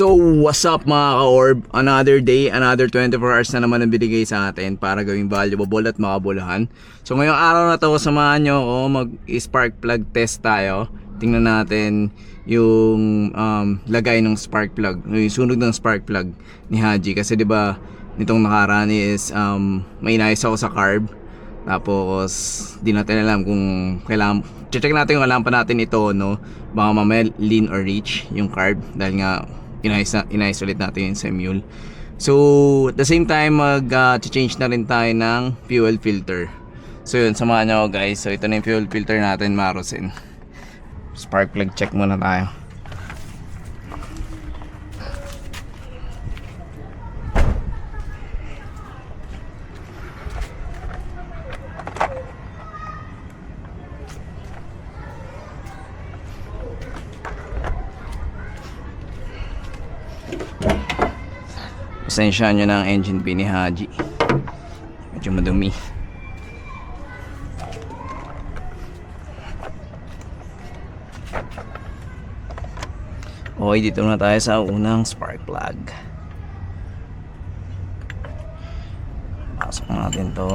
So, what's up mga ka-orb? Another day, another 24 hours na naman ang binigay sa atin para gawing valuable at makabulahan. So, ngayong araw na to, samahan nyo ako mag-spark plug test tayo. Tingnan natin yung um, lagay ng spark plug, yung sunog ng spark plug ni Haji. Kasi 'di ba nitong nakaraan is um, may inayos ako sa carb. Tapos, di natin alam kung kailangan, check natin kung alam pa natin ito, no? Baka mamaya lean or rich yung carb dahil nga inayos, na, ulit natin yung semule. So, at the same time, mag-change na rin tayo ng fuel filter. So, yun, samahan nyo guys. So, ito na yung fuel filter natin, Marusin. Spark plug check muna tayo. Pasensya nyo na ang engine bay ni Haji. Medyo madumi. Okay, dito na tayo sa unang spark plug. Pasok natin to.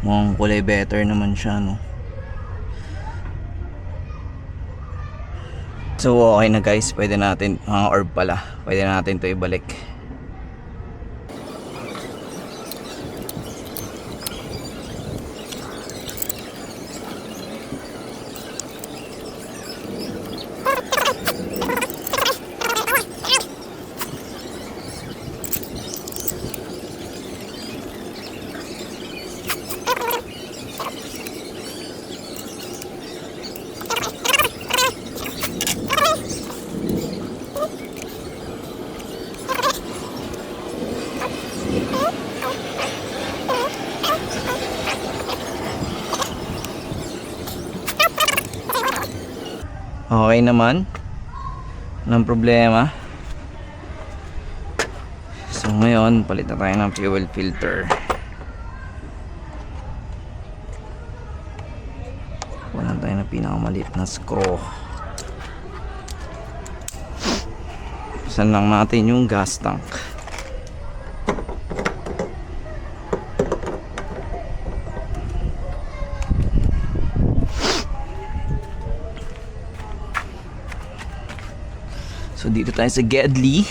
Mukhang kulay better naman siya, no? So, okay na guys. Pwede natin, mga orb pala. Pwede natin to ibalik. Okay naman. Walang problema. So ngayon, palit na tayo ng fuel filter. Wala tayo na pinakamaliit na screw. Saan lang natin yung gas tank. So dito tayo sa Gedli.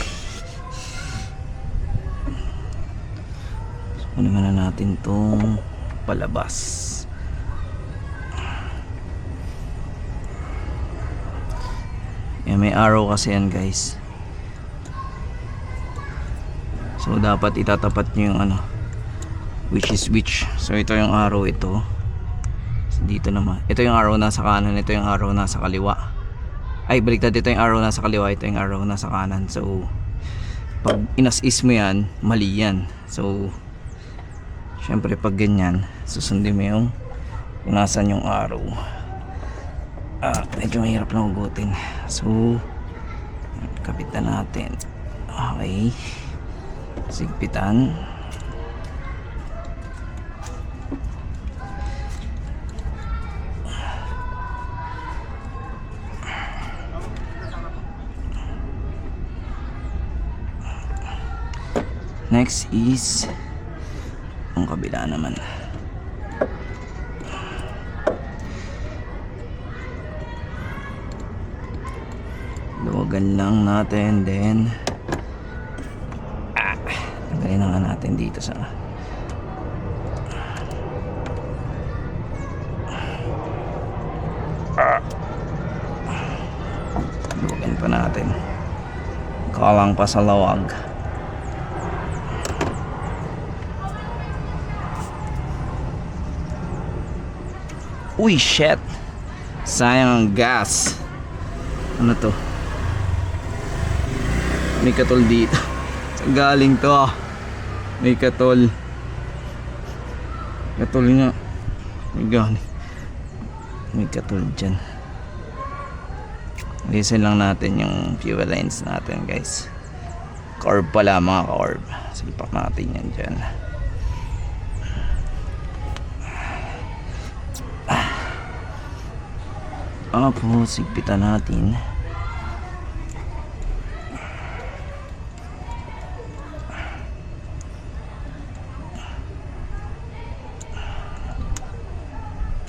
So kunin muna natin tong palabas. Yan, may arrow kasi yan guys. So dapat itatapat nyo yung ano which is which. So ito yung arrow ito. So, dito naman. Ito yung arrow nasa kanan, ito yung arrow nasa kaliwa ay baliktad dito yung arrow nasa kaliwa ito yung arrow nasa kanan. So pag inas-is mo yan mali yan. So syempre pag ganyan susundin mo yung kung nasan yung arrow. Ah, medyo mahirap lang ugutin so kapitan natin. Okay. Sigpitan next is ang kabila naman. Luwagan lang natin then ah, tanggalin na nga natin dito sa ah, luwagan pa natin. Kalang pa sa lawag Uy, shit. Sayang ang gas. Ano to? May katol dito. Galing to ah? May katol. Katol nga. May galing. May katol dyan. Listen lang natin yung fuel lines natin guys. Corb pala mga corb. Silpak natin yan dyan. Opo, sigpitan natin.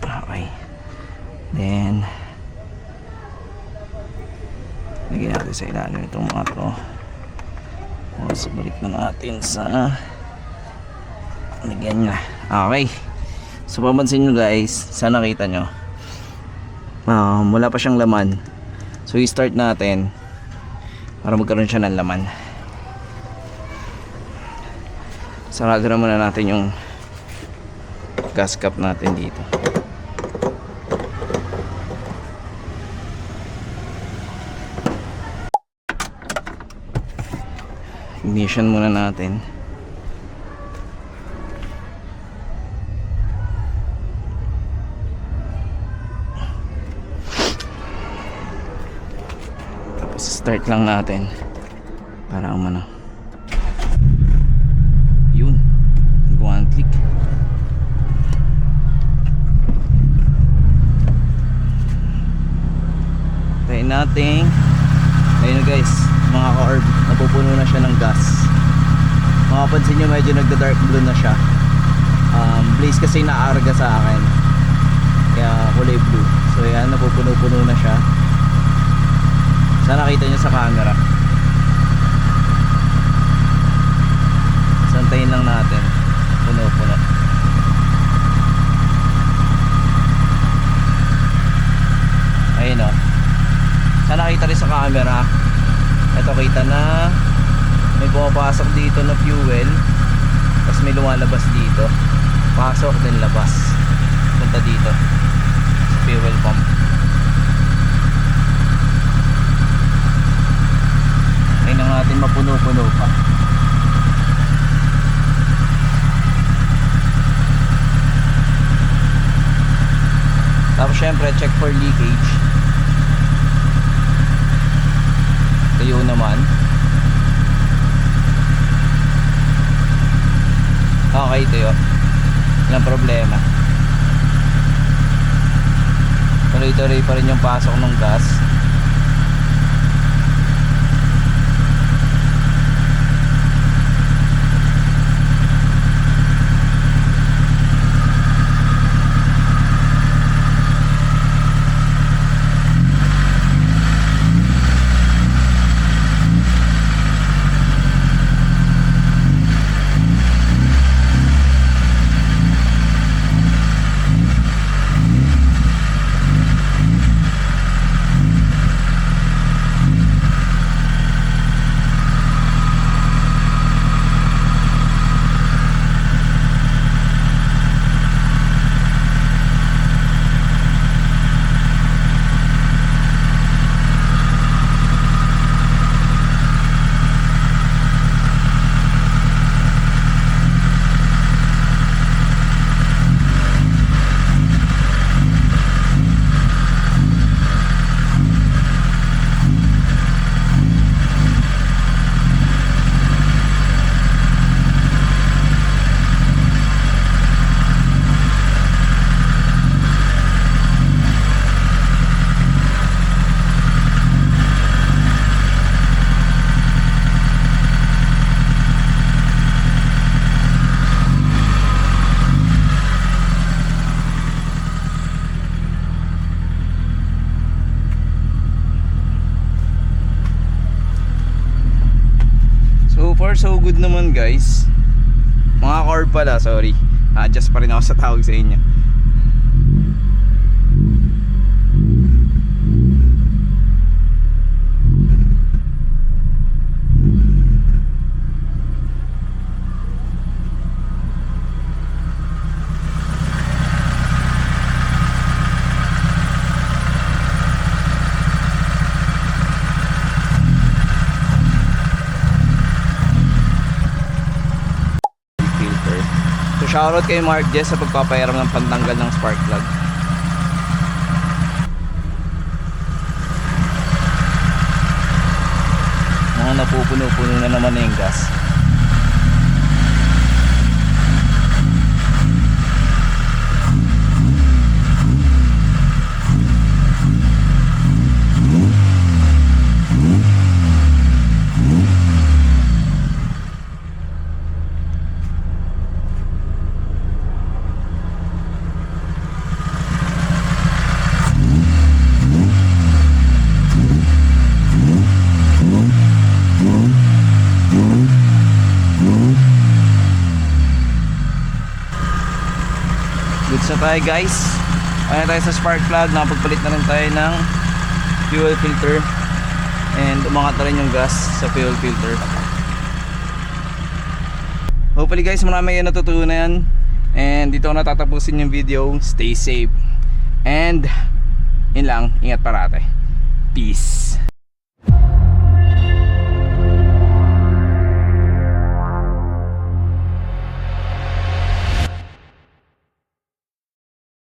Okay. Then, lagyan natin sa ilalim itong mga to. Tapos, balik na natin sa lagyan niya. Okay. So, papansin nyo guys, sa nakita nyo, um, wala pa siyang laman. So, i-start natin para magkaroon siya ng laman. Sarado na muna natin yung gas cap natin dito. Ignition muna natin. Start lang natin. Para umano. Yun. One click. Tayo natin. Ayun guys, mga ka-orb, napupuno na siya ng gas. Makapansin nyo medyo nagda-dark blue na siya. Um, blaze kasi naarga sa akin. Kaya kulay blue. So yan, napupuno-puno na siya. Sana nakita nyo sa camera. Santayin lang natin. Puno-puno. Ayun o. Sana nakita rin sa camera. Ito kita na may pumapasok dito na fuel. Tapos may lumalabas dito. Pasok din labas. Punta dito. Sa fuel pump. Na natin mapuno-puno pa. Tapos syempre check for leakage. Tuyo naman. Okay, tuyo. Walang problema. Tuloy-tuloy pa rin yung pasok ng gas. Far so good naman guys. Mga car pala, sorry. Adjust pa rin ako sa tawag sa inyo. Shoutout kay Mark Jess sa pagpapayaram ng pantanggal ng spark plug. Mga napupuno-puno na naman na yung gas. Tayo guys. Kaya tayo sa spark plug. Nakapagpalit na rin tayo ng fuel filter. And umangat na rin yung gas sa fuel filter. Hopefully guys marami kayo natutunan. And dito ko natatapusin yung video. Stay safe. And yun lang. Ingat parate. Peace.